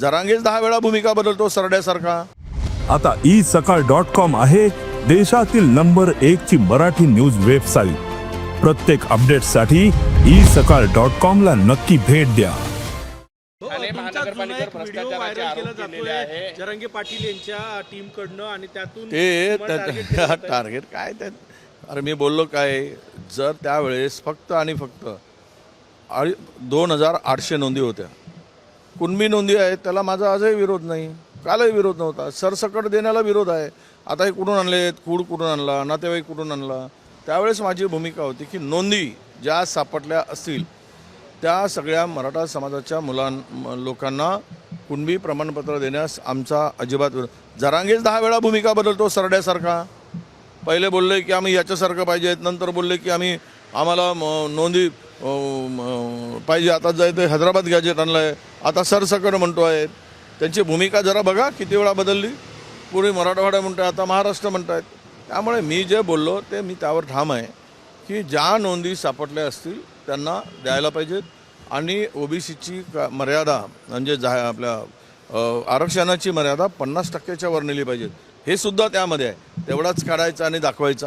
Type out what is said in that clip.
जरांगेच दहा वेळा भूमिका बदलतो सरड्यासारखा. आता ई सकाळ डॉट कॉम आहे देशातील नंबर एक ची मराठी न्यूज वेबसाईट. प्रत्येक अपडेटसाठी ई सकाळ डॉट कॉम ला नक्की भेट द्या. ठाणे महानगरपालिकेवर भ्रष्टाचाराचे आरोप केलेले आहे. जरंगे पाटील यांच्या टीम कडनं आणि त्यातून ते तुम्हाला target केलं जातंय. टार्गेट काय ते? अरे मी बोललो काय? जर त्यावेळेस फक्त आणि फक्त दोन हजार आठशे नोंदी होत्या. कुणबी नोंदी आहेत त्याला माझा आजही विरोध नाही. कालही विरोध नव्हता. सरसकट देण्याला विरोध आहे. आता हे कुठून आणलेत? खूड कुठून आणला? नातेवाईक कुठून आणला? त्यावेळेस माझी भूमिका होती की नोंदी ज्या सापडल्या असतील त्या सगळ्या मराठा समाजाच्या मुलां लोकांना कुणबी प्रमाणपत्र देण्यास आमचा अजिबात विरोध जरांगेच दहा वेळा भूमिका बदलतो सरड्यासारखा. पहिले बोलले की आम्ही याच्यासारखं पाहिजेत नंतर बोलले की आम्ही आम्हाला नोंदी पाहिजे आता जायचं हैदराबाद गॅजेट आणलं आहे आता सरसकट म्हणतो आहे. त्यांची भूमिका जरा बघा किती वेळा बदलली. पूर्वी मराठवाडा म्हणतो आता महाराष्ट्र म्हणत आहेत त्यामुळे मी जे बोललो ते मी त्यावर ठाम आहे की ज्या नोंदी सापडल्या असतील त्यांना द्यायला पाहिजेत. आणि ओबीसीची मर्यादा म्हणजे जा आपल्या आरक्षणाची मर्यादा पन्नास टक्क्याच्या वर नेली पाहिजे हे सुद्धा त्यामध्ये आहे. तेवढाच काढायचा आणि दाखवायचा.